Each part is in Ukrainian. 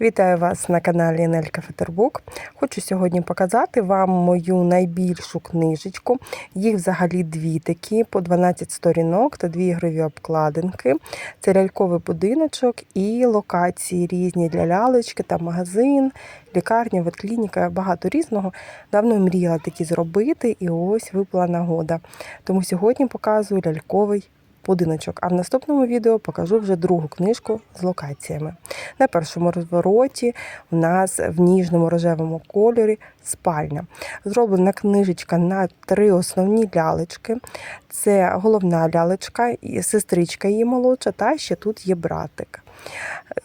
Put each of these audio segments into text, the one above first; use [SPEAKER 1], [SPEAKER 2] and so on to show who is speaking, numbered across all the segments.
[SPEAKER 1] Вітаю вас на каналі Нелька Фетербук. Хочу сьогодні показати вам мою найбільшу книжечку. Їх взагалі дві такі, по 12 сторінок та дві ігрові обкладинки. Це ляльковий будиночок і локації різні для лялечки та магазин, лікарня, ветклініка, багато різного. Давно мріяла такі зробити, і ось випала нагода. Тому сьогодні показую ляльковий будиночок. А в наступному відео покажу вже другу книжку з локаціями. На першому розвороті у нас в ніжному рожевому кольорі спальня. Зроблена книжечка на три основні лялечки. Це головна лялечка, сестричка її молодша, та ще тут є братик.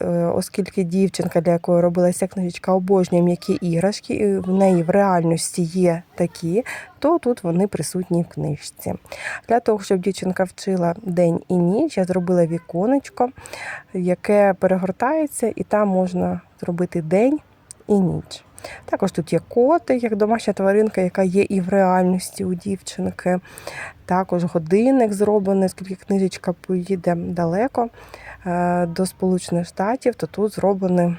[SPEAKER 1] Е, Оскільки дівчинка, для якої робилася книжечка, обожнює м'які іграшки, і в неї в реальності є такі, то тут вони присутні в книжці. Для того, щоб дівчинка вчила день і ніч, я зробила віконечко, яке перегортається, і там можна зробити день і ніч. Також тут є котик, як домашня тваринка, яка є і в реальності у дівчинки. Також годинник зроблений, оскільки книжечка поїде далеко е, до Сполучених Штатів, то тут зроблений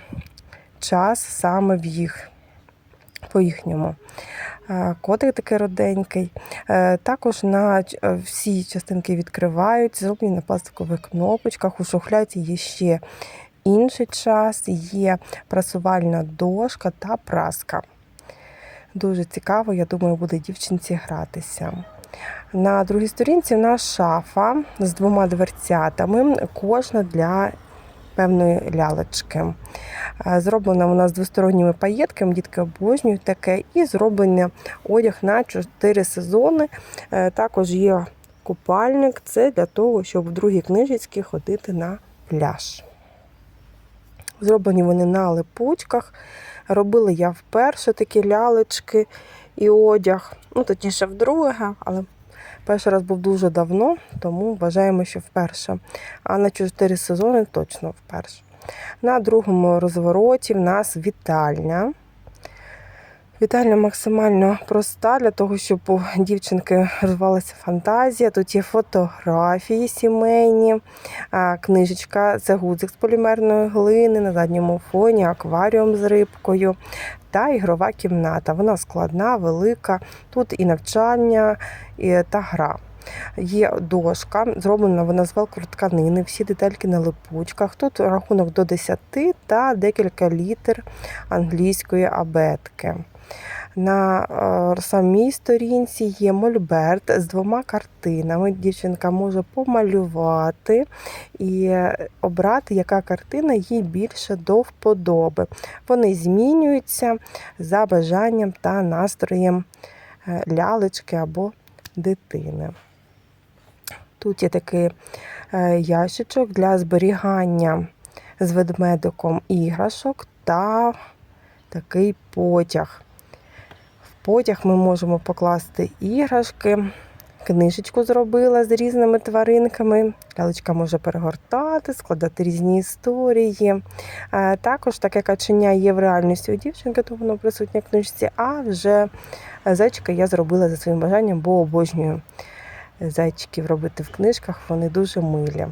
[SPEAKER 1] час саме в їх по їхньому. Е, Котик такий роденький. Е, Також на всі частинки відкриваються, зроблені на пластикових кнопочках. У шухляді є ще інший час, є прасувальна дошка та праска. Дуже цікаво, я думаю, буде дівчинці гратися. На другій сторінці у нас шафа з двома дверцятами, кожна для певної лялечки. Е, Зроблена вона з двосторонніми паєтками, дітки обожнюють таке, і зроблення одяг на 4 сезони. Е, Також є купальник, це для того, щоб в другій книжечці ходити на пляж. Зроблені вони на липучках. Робила я вперше такі лялечки і одяг. Ну, точніше, вдруге, але перший раз був дуже давно, тому вважаємо, що вперше. А на 4 сезони точно вперше. На другому розвороті в нас вітальня. Вітальня максимально проста для того, щоб у дівчинки розвивалася фантазія. Тут є фотографії сімейні, книжечка це гудзик з полімерної глини на задньому фоні, акваріум з рибкою та ігрова кімната. Вона складна, велика. Тут і навчання, і, та гра. Є дошка, зроблена вона з велкротканини, всі детальки на липучках. Тут рахунок до 10 та декілька літер англійської абетки. На е, самій сторінці є мольберт з двома картинами. Дівчинка може помалювати і обрати, яка картина їй більше до вподоби. Вони змінюються за бажанням та настроєм е, лялечки або дитини. Тут є такий е, ящичок для зберігання з ведмедиком іграшок та такий потяг. Потяг ми можемо покласти іграшки. Книжечку зробила з різними тваринками. Лялечка може перегортати, складати різні історії. Е, Також таке каченя є в реальності у дівчинки, то воно присутнє в книжці. А вже зайчика я зробила за своїм бажанням, бо обожнюю зайчиків робити в книжках, вони дуже милі.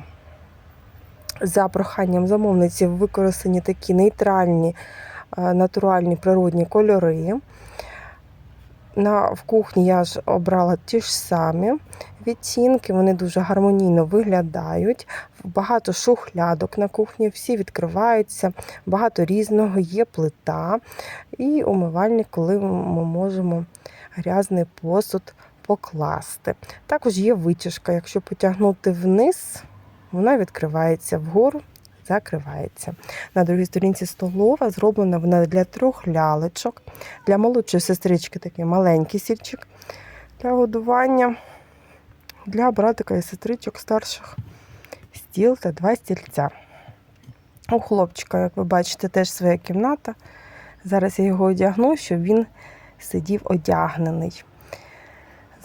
[SPEAKER 1] За проханням замовниці використані такі нейтральні, е, натуральні природні кольори. На, в кухні я ж обрала ті ж самі відтінки, вони дуже гармонійно виглядають. Багато шухлядок на кухні, всі відкриваються, багато різного, є плита і умивальник, коли ми можемо грязний посуд покласти. Також є витяжка, якщо потягнути вниз, вона відкривається вгору, закривається. На другій сторінці столова зроблена вона для трьох лялечок. Для молодшої сестрички такий маленький сільчик для годування. Для братика і сестричок старших стіл та два стільця. У хлопчика, як ви бачите, теж своя кімната. Зараз я його одягну, щоб він сидів одягнений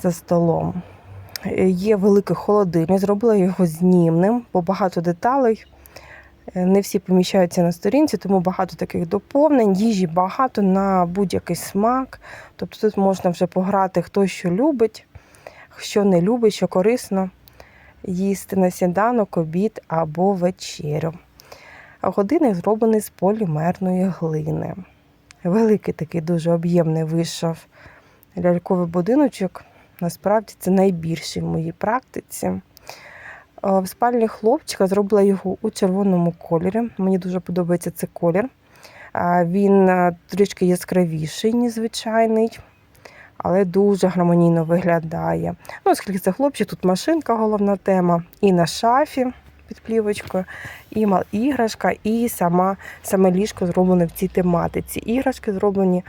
[SPEAKER 1] за столом. Е, Є великий холодильник, зробила його знімним, бо багато деталей. Е, Не всі поміщаються на сторінці, тому багато таких доповнень. Їжі багато на будь-який смак. Тобто тут можна вже пограти, хто що любить, що не любить, що корисно їсти на сніданок, обід або вечерю. Годинник зроблений з полімерної глини. Великий такий дуже об'ємний вийшов ляльковий будиночок. Насправді це найбільший в моїй практиці. Е, В спальні хлопчика зробила його у червоному кольорі. Мені дуже подобається цей колір. Він е, трішки яскравіший, ніж звичайний, але дуже гармонійно виглядає. Ну, оскільки це хлопчик, тут машинка головна тема. І на шафі під плівочкою, і мал- іграшка, і сама, саме ліжко зроблене в цій тематиці. Іграшки зроблені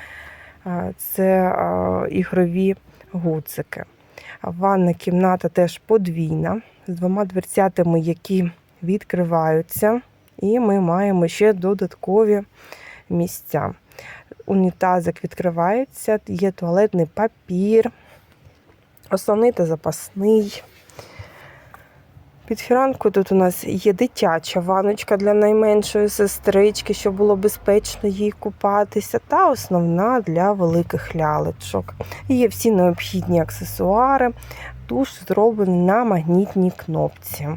[SPEAKER 1] е, це е, ігрові гуцики. Ванна кімната теж подвійна, з двома дверцятами, які відкриваються. І ми маємо ще додаткові місця. Унітазик відкривається, є туалетний папір, основний та запасний. Під фіранкою тут у нас є дитяча ваночка для найменшої сестрички, щоб було безпечно їй купатися, та основна для великих лялечок. Є всі необхідні аксесуари. Душ зроблений на магнітній кнопці.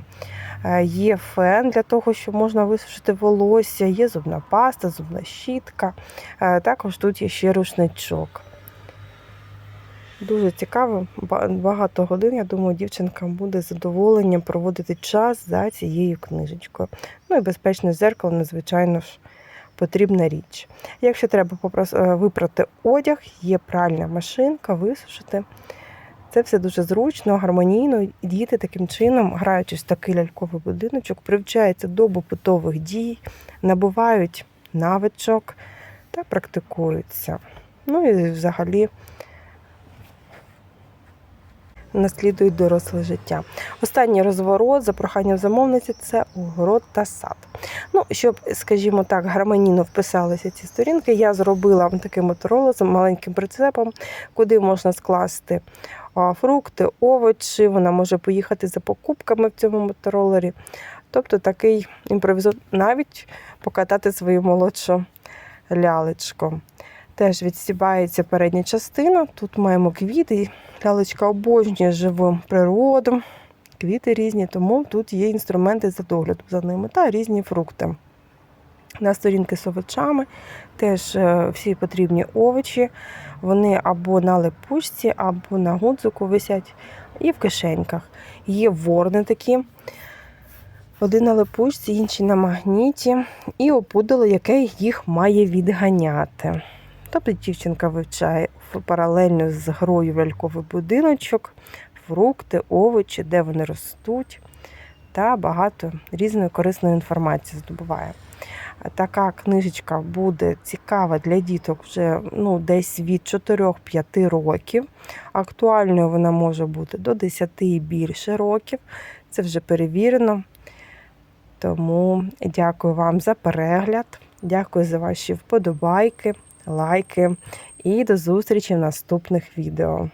[SPEAKER 1] Е, Є фен для того, щоб можна висушити волосся, є зубна паста, зубна щітка. Е, Також тут є ще рушничок. Дуже цікаво, багато годин, я думаю, дівчинкам буде задоволенням проводити час за цією книжечкою. Ну і безпечне зеркало, надзвичайно ж потрібна річ. Якщо треба е, випрати одяг, є пральна машинка, висушити. Це все дуже зручно, гармонійно. І діти таким чином, граючись в такий ляльковий будиночок, привчаються до побутових дій, набувають навичок та практикуються. Ну і взагалі наслідують доросле життя. Останній розворот за проханням замовниці це огород та сад. Ну, щоб, скажімо так, гармонійно вписалися ці сторінки, я зробила таким от ролозом, маленьким прицепом, куди можна скласти фрукти, овочі. Вона може поїхати за покупками в цьому моторолері. Тобто такий імпровізор, навіть покатати свою молодшу лялечку. Теж відстібається передня частина. Тут маємо квіти. Лялечка обожнює живу природу, квіти різні, тому тут є інструменти за догляду за ними та різні фрукти. На сторінки з овочами теж е, всі потрібні овочі. Вони або на липучці, або на гудзику висять, і в кишеньках. Є ворни такі. Один на липучці, інший на магніті, і опудало, яке їх має відганяти. Тобто дівчинка вивчає паралельно з грою в ляльковий будиночок, фрукти, овочі, де вони ростуть, та багато різної корисної інформації здобуває. Така книжечка буде цікава для діток вже ну, десь від 4-5 років. Актуальною вона може бути до 10 і більше років. Це вже перевірено. Тому дякую вам за перегляд, дякую за ваші вподобайки, лайки і до зустрічі в наступних відео.